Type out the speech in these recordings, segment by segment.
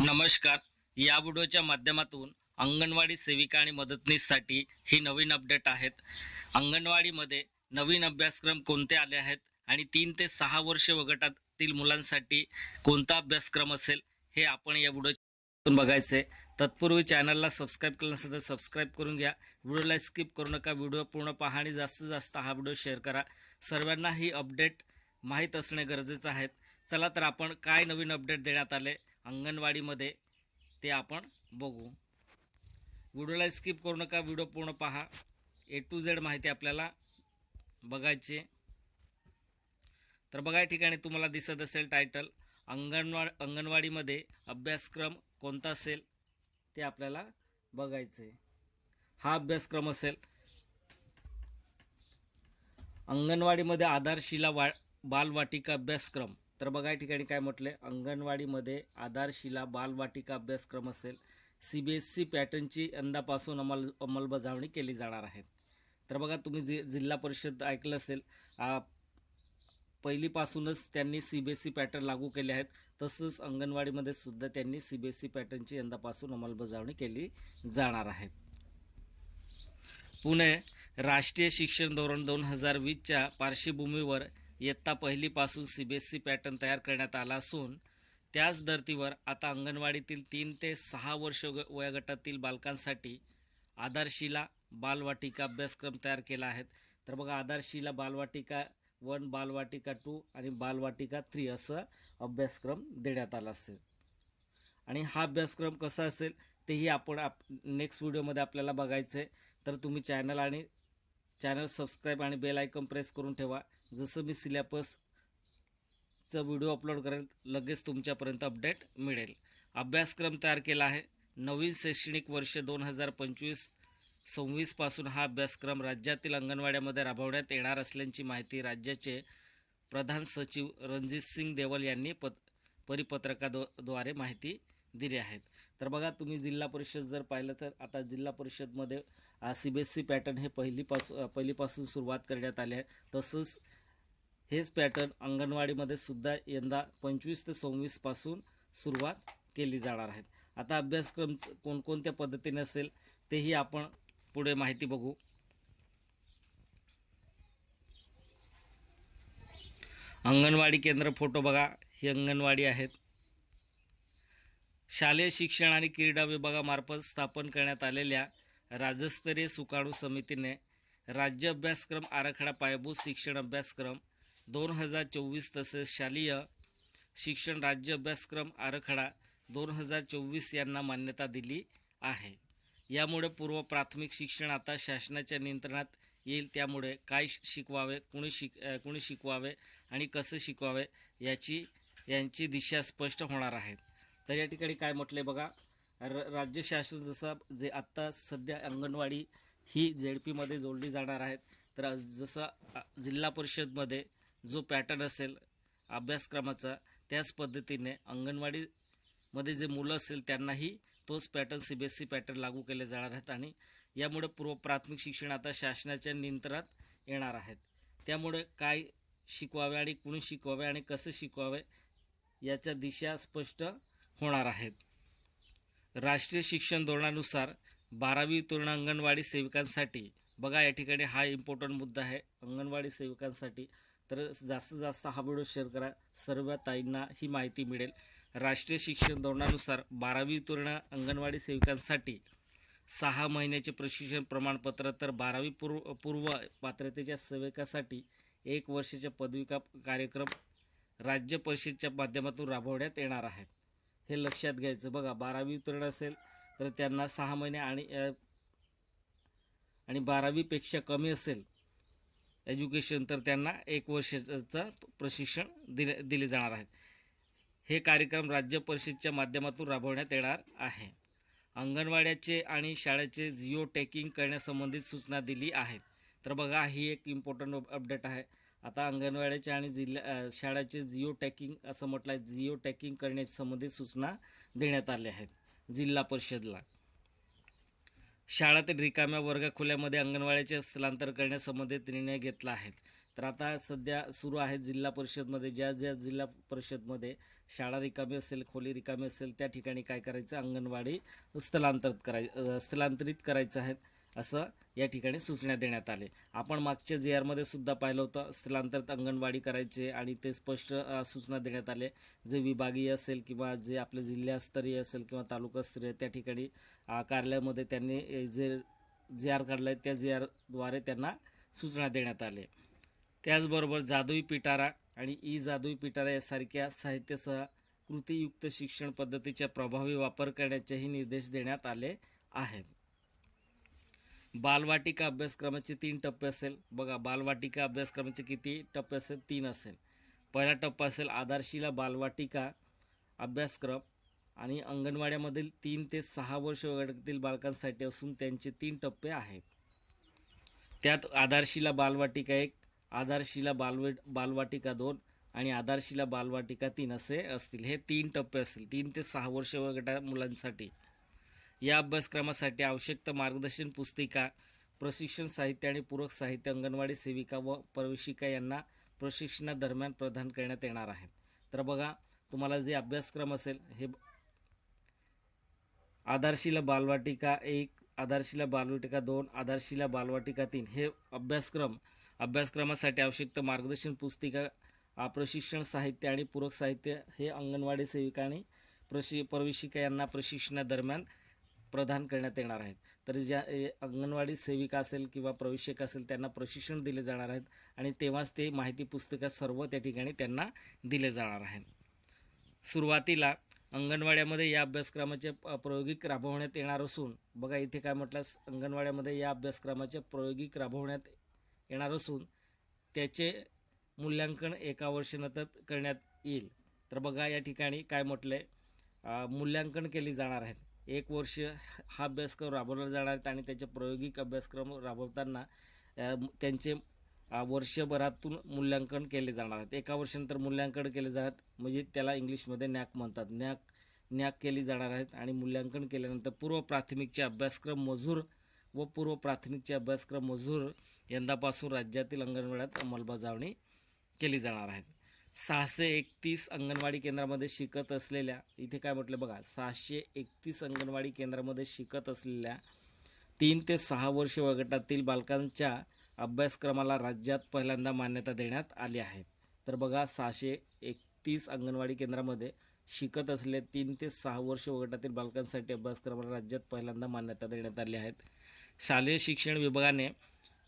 नमस्कार. या व्हिडिओच्या माध्यमातून अंगणवाडी सेविका आणि मदतनीससाठी ही नवीन अपडेट आहेत. अंगणवाडीमध्ये नवीन अभ्यासक्रम कोणते आले आहेत आणि तीन ते सहा वर्ष वगटातील मुलांसाठी कोणता अभ्यासक्रम असेल हे आपण या व्हिडिओतून बघायचे तत्पूर्वी चॅनलला सबस्क्राईब केलं नसेल तर सबस्क्राईब करून घ्या. व्हिडिओला स्किप करू नका. व्हिडिओ पूर्ण पहा आणि जास्तीत जास्त हा व्हिडिओ शेअर करा. सर्वांना ही अपडेट माहीत असणे गरजेचं आहे. चला तर आपण काय नवीन अपडेट देण्यात आले अंगणवाडीमध्ये ते आपण बघू. व्हिडिओला स्किप करू नका व्हिडिओ पूर्ण पहा. ए टू झेड माहिती आपल्याला बघायची. तर बघा या ठिकाणी तुम्हाला दिसत असेल टायटल अंगणवा अंगणवाडीमध्ये अभ्यासक्रम कोणता असेल ते आपल्याला बघायचं. आहे हा अभ्यासक्रम असेल. अंगणवाडीमध्ये आधारशिला वा बालवाटिका अभ्यासक्रम. तर बघा या ठिकाणी काय म्हटलं आहे अंगणवाडीमध्ये आधारशिला बालवाटिका अभ्यासक्रम असेल. सी बी एस सी पॅटर्नची यंदापासून अंमल अंमलबजावणी केली जाणार आहे. तर बघा तुम्ही जि जिल्हा परिषद ऐकलं असेल पहिलीपासूनच त्यांनी C B S C pattern लागू केले आहेत. तसंच अंगणवाडीमध्ये सुद्धा त्यांनी सी बी एस सी पॅटर्नची यंदापासून अंमलबजावणी केली जाणार आहे. पुणे राष्ट्रीय शिक्षण धोरण दोन हजार वीसच्या पार्श्वभूमीवर इयत्ता पहिलीपासून C B S C pattern तयार करण्यात आला असून त्याच धर्तीवर आता अंगणवाडीतील तीन ते सहा वर्ष व- वयोगटातील बालकांसाठी आधारशिला बालवाटिका अभ्यासक्रम तयार केला आहे. तर बघा आधारशिला बालवाटिका वन बालवाटिका टू आणि बालवाटिका थ्री असं अभ्यासक्रम देण्यात आला असेल. आणि हा अभ्यासक्रम कसा असेल तेही आपण आप नेक्स्ट व्हिडिओमध्ये आपल्याला बघायचं आहे तर तुम्ही चॅनल आणि चॅनल सबस्क्राईब आणि बेल आयकॉन प्रेस करून ठेवा. जसं मी सिलेबसचं व्हिडिओ अपलोड करेल लगेच तुमच्यापर्यंत अपडेट मिळेल. अभ्यासक्रम तयार केला आहे. नवीन शैक्षणिक वर्ष दोन हजार पंचवीस सव्वीसपासून हा अभ्यासक्रम राज्यातील अंगणवाड्यामध्ये राबवण्यात येणार असल्याची माहिती राज्याचे प्रधान सचिव रणजित सिंग देवल यांनी पत परिपत्रकाद्वारे माहिती दिली आहेत तर बघा तुम्ही जिल्हा परिषद जर पाहिलं तर आता जिल्हा परिषदमध्ये C B S C pattern हे पहिलीपासून पहिलीपासून सुरुवात करण्यात आले आहे. तसंच हेच पॅटर्न अंगणवाडीमध्ये सुद्धा यंदा पंचवीस ते सव्वीसपासून सुरुवात केली जाणार आहेत आता अभ्यासक्रम कोणकोणत्या पद्धतीने असेल तेही आपण पुढे माहिती बघू. अंगणवाडी केंद्र फोटो बघा. ही अंगणवाडी आहेत. शालेय शिक्षण आणि क्रीडा विभागामार्फत स्थापन करण्यात आलेल्या राज्यस्तरीय सुकाणू समितीने राज्य अभ्यासक्रम आराखडा पायाभूत शिक्षण अभ्यासक्रम दोन हजार चोवीस तसेच शालेय शिक्षण राज्य अभ्यासक्रम आराखडा दोन हजार चोवीस यांना मान्यता दिली आहे. यामुळे पूर्व प्राथमिक शिक्षण आता शासनाच्या नियंत्रणात येईल. त्यामुळे काय शिकवावे कुणी शिक कुणी शिकवावे आणि कसं शिकवावे याची यांची दिशा स्पष्ट होणार आहे. तर या ठिकाणी काय म्हटले बघा? र राज्य शासन जसं जे आत्ता सध्या अंगणवाडी ही झेड पीमध्ये जोडली जाणार आहेत तर जसं जिल्हा परिषदमध्ये जो पॅटर्न असेल अभ्यासक्रमाचा त्याच पद्धतीने अंगणवाडीमध्ये जे मुलं असेल त्यांनाही तोच pattern C B S C pattern लागू केले जाणार आहेत आणि यामुळे पूर्व प्राथमिक शिक्षण आता शासनाच्या नियंत्रणात येणार आहेत. त्यामुळे काय शिकवावे आणि कुणी शिकवावे आणि कसं शिकवावे याच्या दिशा स्पष्ट होणार आहेत. राष्ट्रीय शिक्षण धोरणानुसार बारावी उत्तीर्ण अंगणवाडी सेविकांसाठी बघा या ठिकाणी हा इम्पॉर्टंट मुद्दा आहे अंगणवाडी सेविकांसाठी. तर जास्तीत जास्त हा व्हिडिओ शेअर करा. सर्व ताईंना ही माहिती मिळेल. राष्ट्रीय शिक्षण धोरणानुसार बारावी उत्तीर्ण अंगणवाडी सेविकांसाठी सहा महिन्याचे प्रशिक्षण प्रमाणपत्र तर बारावी पूर्व पूर्व पात्रतेच्या सेवकासाठी एक वर्षाच्या पदविका कार्यक्रम राज्य परिषदच्या माध्यमातून राबवण्यात येणार आहेत हे लक्षात घ्यायचं. बघा बारावी उत्तीर्ण असेल तर त्यांना सहा महिने आणि आणि बारावीपेक्षा कमी असेल एज्युकेशन तर त्यांना एक वर्षाचं प्रशिक्षण दिले दिले जाणार आहे. हे कार्यक्रम राज्य परिषदच्या माध्यमातून राबवण्यात येणार आहे. अंगणवाड्याचे आणि शाळेचे जिओ टॅकिंग करण्यासंबंधित सूचना दिली आहेत. तर बघा ही एक इम्पॉर्टंट अपडेट आहे. आता अंगणवाड्याच्या आणि जिल्हा शाळेचे जिओ टॅकिंग असं म्हटलं आहे जिओ टॅकिंग करण्याच्या संबंधित सूचना देण्यात आल्या आहेत जिल्हा परिषदला. शाळातील रिकाम्या वर्गखोल्यामध्ये अंगणवाडीचे स्थलांतर करण्यासंबंधित निर्णय घेतला आहे. तर आता सध्या सुरू आहे जिल्हा परिषदमध्ये ज्या ज्या जिल्हा परिषदमध्ये शाळा रिकामी असेल खोली रिकामी असेल त्या ठिकाणी काय करायचं? अंगणवाडी स्थलांतरित कराय स्थलांतरित करायचं आहे. असं या ठिकाणी सूचना देण्यात आले. आपण मागच्या जे आरमध्ये सुद्धा पाहिलं होतं स्थलांतरित अंगणवाडी करायचे आणि ते स्पष्ट सूचना देण्यात आले. जे विभागीय असेल किंवा जे आपले जिल्हास्तरीय असेल किंवा तालुकास्तरीय त्या ठिकाणी कार्यालयामध्ये त्यांनी जे जे आर काढलं आहे त्या जे आरद्वारे त्यांना सूचना देण्यात आले. त्याचबरोबर जादुई पिटारा आणि ई जादुई पिटारा यासारख्या साहित्यासह कृतीयुक्त शिक्षण पद्धतीचा प्रभावी वापर करण्याचेही निर्देश देण्यात आले आहेत. बालवाटिका अभ्यासक्रमाचे तीन टप्पे असेल. बघा बालवाटिका अभ्यासक्रमाचे किती टप्पे असेल? तीन असेल. पहिला टप्पा असेल आधारशिला बालवाटिका अभ्यासक्रम आणि अंगणवाड्यामधील तीन ते सहा वर्ष वगैरेतील बालकांसाठी असून त्यांचे तीन टप्पे आहेत. त्यात आधारशिला बालवाटिका एक आधारशिला बालवे बालवाटिका दोन आणि आधारशिला बालवाटिका तीन असे असतील. हे तीन टप्पे असतील. तीन ते सहा वर्ष वयोगटा मुलांसाठी. या अभ्यासक्रमासाठी आवश्यक मार्गदर्शन पुस्तिका प्रशिक्षण साहित्य आणि पूरक साहित्य अंगणवाडी सेविका व प्रवेशिका यांना प्रशिक्षणादरम्यान प्रदान करण्यात येणार आहेत तर बघा तुम्हाला जे अभ्यासक्रम असेल हे आधारशिला बालवाटिका एक आधारशिला बालवाटिका दोन आधारशिला बालवाटिका तीन हे अभ्यासक्रम अभ्यासक्रमासाठी आवश्यक मार्गदर्शन पुस्तिका प्रशिक्षण साहित्य आणि पूरक साहित्य हे अंगणवाडी सेविका आणि प्रशि प्रवेशिका यांना प्रशिक्षणादरम्यान प्रदान करण्यात येणार आहेत. तर ज्या ए, अंगणवाडी सेविका असेल किंवा प्रवेशिका असेल त्यांना प्रशिक्षण दिले जाणार आहेत आणि तेव्हाच ते माहिती पुस्तकं सर्व त्या ठिकाणी त्यांना दिले जाणार आहेत. सुरुवातीला अंगणवाड्यामध्ये या अभ्यासक्रमाचे प्रायोगिक राबवण्यात येणार असून बघा इथे काय म्हटलं अंगणवाड्यामध्ये या अभ्यासक्रमाचे प्रायोगिक राबवण्यात येणार असून त्याचे मूल्यांकन एका वर्षानंतर करण्यात येईल. तर बघा या ठिकाणी काय म्हटलं आहे मूल्यांकन केली जाणार आहेत. एक वर्ष हा अभ्यासक्रम राबवला जाणार आहेत आणि त्याचे प्रायोगिक अभ्यासक्रम राबवताना त्यांचे वर्षभरातून मूल्यांकन केले जाणार आहेत. एका वर्षानंतर मूल्यांकन केले जात म्हणजे त्याला इंग्लिशमध्ये नॅक म्हणतात. नॅक नॅक केली जाणार आहेत आणि मूल्यांकन केल्यानंतर पूर्व प्राथमिकचे अभ्यासक्रम मजूर व पूर्व प्राथमिकचे अभ्यासक्रम मजूर यंदापासून राज्यातील अंगणवाड्यात अंमलबजावणी केली जाणार आहेत सहाशे एकतीस अंगणवाडी केंद्रामध्ये शिकत असलेल्या इथे काय म्हटलं बघा सहाशे एकतीस अंगणवाडी केंद्रामध्ये शिकत असलेल्या तीन ते सहा वर्ष वगटातील बालकांच्या अभ्यासक्रमाला राज्यात पहिल्यांदा मान्यता देण्यात आली आहे. तर बघा सहाशे एकतीस अंगणवाडी केंद्रामध्ये शिकत असलेल्या तीन ते सहा वर्ष वगटातील बालकांसाठी अभ्यासक्रमाला राज्यात पहिल्यांदा मान्यता देण्यात आली आहेत शालेय शिक्षण विभागाने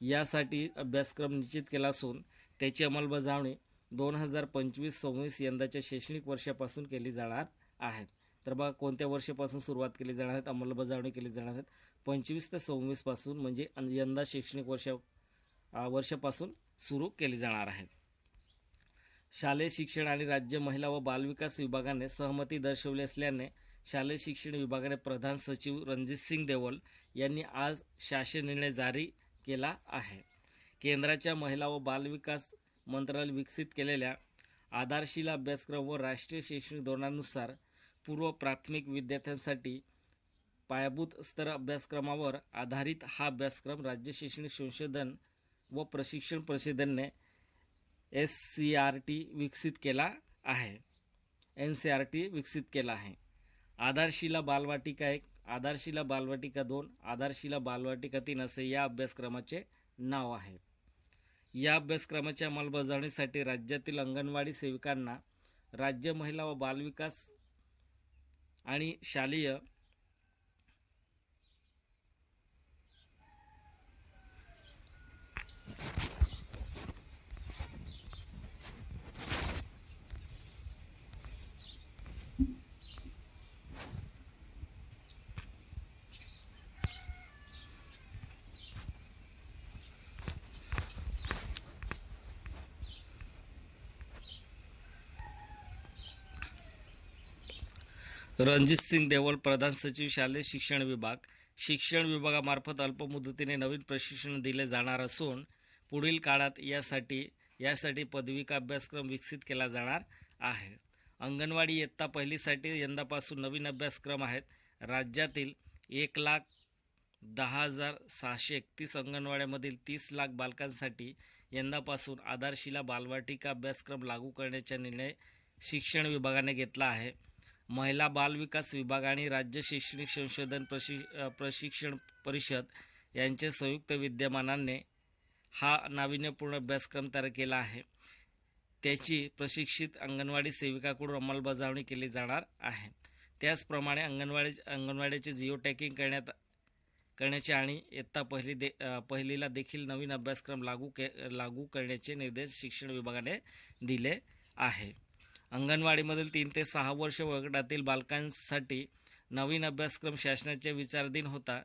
यासाठी अभ्यासक्रम निश्चित केला असून त्याची अंमलबजावणी दोन हजार पंचवीस सव्वीस यंदाच्या शैक्षणिक वर्षापासून केली जाणार आहेत. तर बघा कोणत्या वर्षापासून सुरुवात केली जाणार आहेत अंमलबजावणी केली जाणार आहेत? पंचवीस ते सव्वीसपासून म्हणजे यंदा शैक्षणिक वर्षा वर्षापासून सुरू केली जाणार आहेत. शालेय शिक्षण आणि राज्य महिला व बालविकास विभागाने सहमती दर्शवली असल्याने शालेय शिक्षण विभागाने प्रधान सचिव रणजित सिंग देवल यांनी आज शासन निर्णय जारी केला आहे. केंद्राच्या महिला व बालविकास मंत्रालय विकसित केलेल्या आधारशिला अभ्यासक्रम व राष्ट्रीय शैक्षणिक धोरणानुसार पूर्व प्राथमिक विद्यार्थ्यांसाठी पायाभूत स्तर अभ्यासक्रमावर आधारित हा अभ्यासक्रम राज्य शैक्षणिक संशोधन व प्रशिक्षण परिषदेने एस सी आर टी विकसित केला आहे. एन सी आर टी विकसित केला आहे. आधारशिला बालवाटिका एक आधारशिला बालवाटिका दोन आधारशिला बालवाटिका तीन असे या अभ्यासक्रमाचे नाव आहे या अभ्यासक्रमाच्या अंमलबजावणीसाठी राज्यातील अंगणवाडी सेविकांना राज्य महिला व बालविकास आणि शालेय रणजित सिंग देवल प्रधान सचिव शालेय शिक्षण विभाग. शिक्षण विभागामार्फत अल्पमुदतीने नवीन प्रशिक्षण दिले जाणार असून पुढील काळात यासाठी यासाठी पदविका अभ्यासक्रम विकसित केला जाणार आहे. अंगणवाडी इयत्ता पहिलीसाठी यंदापासून नवीन अभ्यासक्रम आहेत. राज्यातील एक लाख दहा हजार सहाशे एकतीस अंगणवाड्यामधील तीस लाख बालकांसाठी यंदापासून आधारशिला बालवाटिका अभ्यासक्रम लागू करण्याचा निर्णय शिक्षण विभागाने घेतला आहे. महिला बाल विकास विभाग आणि राज्य शैक्षणिक संशोधन प्रशि प्रशिक्षण परिषद यांच्या संयुक्त विद्यमानाने हा नाविन्यपूर्ण अभ्यासक्रम तयार केला आहे. त्याची प्रशिक्षित अंगणवाडी सेविकाकडून अंमलबजावणी केली जाणार आहे. त्याचप्रमाणे अंगणवाडी अंगणवाडीचे जिओ टॅकिंग करण्यात करण्याचे आणि इयत्ता पहिली दे पहिलीला देखील नवीन अभ्यासक्रम लागू के लागू करण्याचे निर्देश शिक्षण विभागाने दिले आहे. अंगणवाडीमधील तीन ते सहा वर्ष वयोगटातील बालकांसाठी नवीन अभ्यासक्रम शासनाच्या विचाराधीन होता.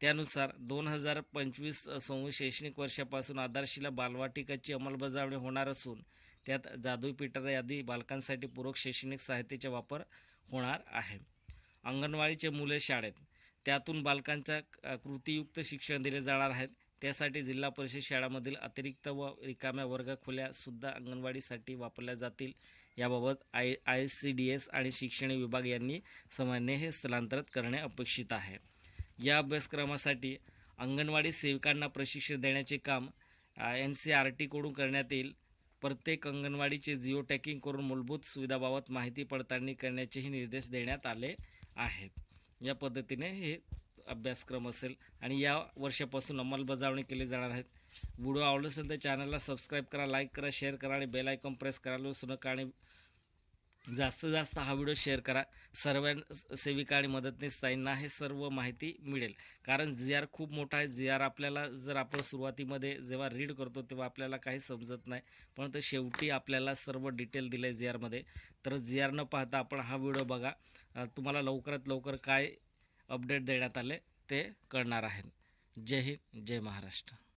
त्यानुसार दोन हजार पंचवीस सव्वीस शैक्षणिक वर्षापासून आधारशिला बालवाटिकाची अंमलबजावणी होणार असून त्यात जादुई पिटारा यादी बालकांसाठी पूरक शैक्षणिक साहित्याचा वापर होणार आहे. अंगणवाडीचे मुले शाळेत. त्यातून बालकांच्या कृतीयुक्त शिक्षण दिले जाणार आहेत. त्यासाठी जिल्हा परिषद शाळांमधील अतिरिक्त व रिकाम्या वर्ग अंगणवाडीसाठी वापरल्या जातील. याबाबत I I C D S आणि शिक्षण विभाग यांनी समन्वय हे स्थलांतरित करणे अपेक्षित आहे. या अभ्यासक्रमासाठी अंगणवाडी सेविकांना प्रशिक्षण देण्याचे काम एन सी आर टीकडून करण्यात येईल. प्रत्येक अंगणवाडीचे जिओ टॅकिंग करून मूलभूत सुविधाबाबत माहिती पडताळणी करण्याचेही निर्देश देण्यात आले आहेत. या पद्धतीने हे अभ्यासक्रम असेल आणि या वर्षापासून अंमलबजावणी केली जाणार आहेत व्हिडिओ आवडला असेल तर चॅनलला सबस्क्राईब करा लाईक करा शेअर करा आणि बेल आयकॉन प्रेस करायला विसरू नका आणि जास्तीत जास्त हा व्हिडिओ शेअर करा. सर्व सेविका आणि मदतनीस ताईंना हे सर्व माहिती मिळेल. कारण जी आर खूप मोठा आहे. जी आर आपल्याला जर आपण सुरुवातीमध्ये जेव्हा रीड करतो तेव्हा आपल्याला काही समजत नाही. पण तर शेवटी आपल्याला सर्व डिटेल दिलं आहे जी आरमध्ये तर जी आर न पाहता आपण हा व्हिडिओ बघा. तुम्हाला लवकरात लवकर काय अपडेट देण्यात आले ते कळणार आहेत जय हिंद जय महाराष्ट्र.